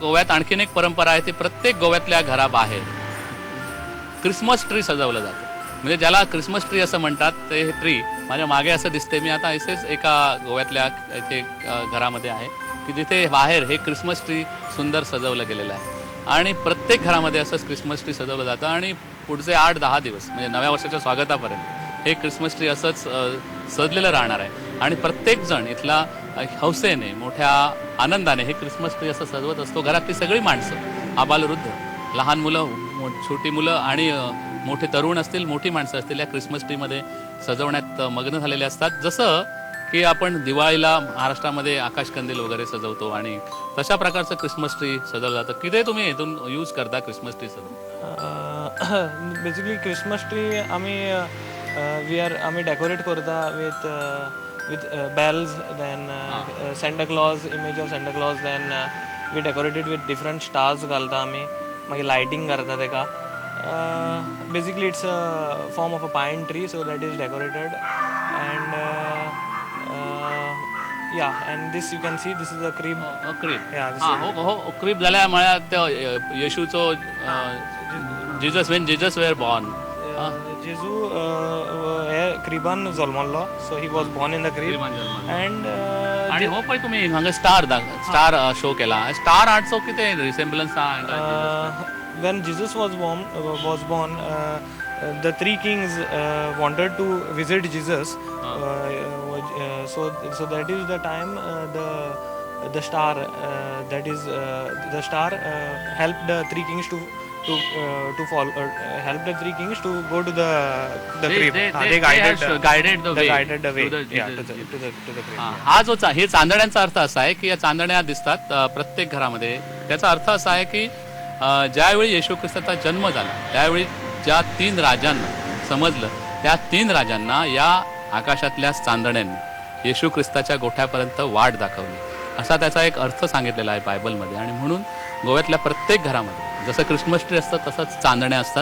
गोव्यात आणखीन एक परंपरा आहे ती प्रत्येक गोव्यातल्या घराबाहेर. क्रिसमस ट्री सजवलं जातं. म्हणजे ज्याला क्रिसमस ट्री असं म्हणतात ते हे ट्री माझ्या मागे असं दिसते मी आता असेच एका गोव्यातल्या इथे घरामध्ये आहे की जिथे बाहेर हे क्रिसमस ट्री सुंदर सजवलं गेलेलं आहे. आणि प्रत्येक घरामध्ये असंच क्रिसमस ट्री सजवलं जातं. आणि पुढचे आठ दहा दिवस म्हणजे नव्या वर्षाच्या स्वागतापर्यंत हे क्रिसमस ट्री असंच सजलेलं राहणार आहे. आणि प्रत्येक जण इथला हौसेने मोठ्या आनंदाने हे क्रिसमस ट्री असं सजवत असतो. घरातली सगळी माणसं आबालवृद्ध लहान मुलं मो- छोटी मुलं आणि मोठे तरुण असतील मोठी माणसं असतील या क्रिसमस ट्रीमध्ये सजवण्यात मग्न झालेले असतात. जसं की आपण दिवाळीला महाराष्ट्रामध्ये आकाशकंदील वगैरे सजवतो आणि तशा प्रकारचं क्रिसमस ट्री सजवलं जातं. किती तुम्ही इथून यूज करता क्रिसमस ट्री सजव बेसिकली क्रिसमस ट्री आम्ही वी आर आम्ही डेकोरेट करता with with bells then Santa Claus image of Santa Claus then we decorated with different stars घालता आमी मागीर लायटिंग करता तेका basically it's a form of a pine tree so that is decorated and yeah and this you can see this is a cream crib या हा हो हो crib झाल्या म्हळ्यार अ, येशूचो Jesus when Jesus were born जेजू हे क्रिबान जल्मल्लो. So he was born in the crib and आणि स्टार शो केला. स्टार आर्टचं किती resemblance when Jesus was born was born the three kings wanted to visit Jesus so so that is the time the star that is the star help the three kings to to uh, to follow uh, help the three kings to go to the the crib. Ah, they guided the, guided the they way guided the way. to the yeah, to the to the to the crib. हा हा जो चा- हे चांदण्यांचा अर्थ असा आहे की या चांदण्या दिसतात अ, प्रत्येक घरामध्ये. त्याचा अर्थ असा आहे की अ, ज्यावेळी येशू ख्रिस्ताचा जन्म झाला त्यावेळी ज्या तीन राजांना समजलं त्या तीन राजांना या आकाशातल्या चांदण्यांनी येशू ख्रिस्ताच्या गोठ्यापर्यंत वाट दाखवली. असा त्याचा एक अर्थ सांगितलेला आहे बायबलमध्ये. आणि म्हणून गोव्यातल्या प्रत्येक घरामध्ये जसं क्रिसमस ट्री असतं तसंच चांदण्या असतात.